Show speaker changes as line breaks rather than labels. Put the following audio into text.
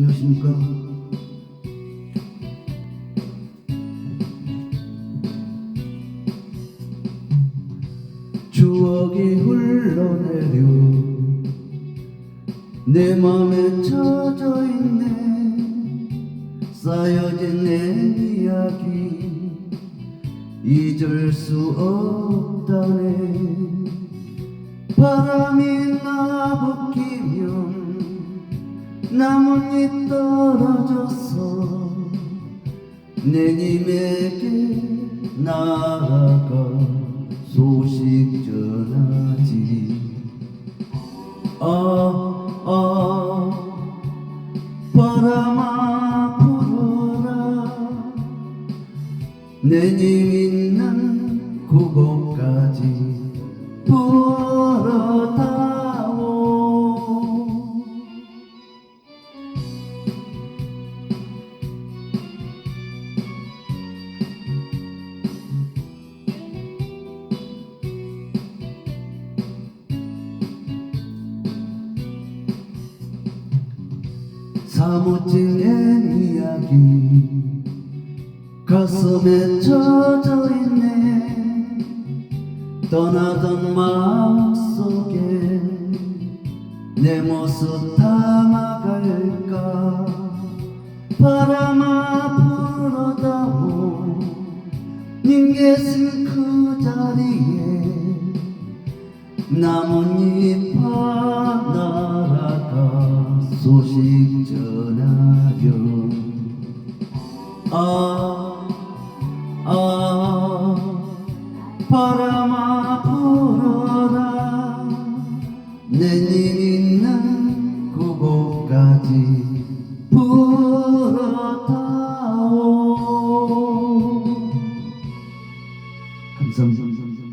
안녕하십니까. 추억이 흘러내려 내 맘에 젖어 있네 쌓여진 내 이야기 잊을 수 없다네 바람이 나부끼면 나뭇잎 떨어져서 내님에게 나아가 소식 전하지. 아, 아, 바람아 불어라. 내님 있는 그곳까지 내 이야기. 가슴에 젖어 있네. 떠나던 마음 속에 내 모습 담아갈까? 바람아 불어다오 님 계신 그 자리에 나뭇잎 하 아, 아, 바람아 불어라 내님 있는 그곳까지 불어다오 감사합니다.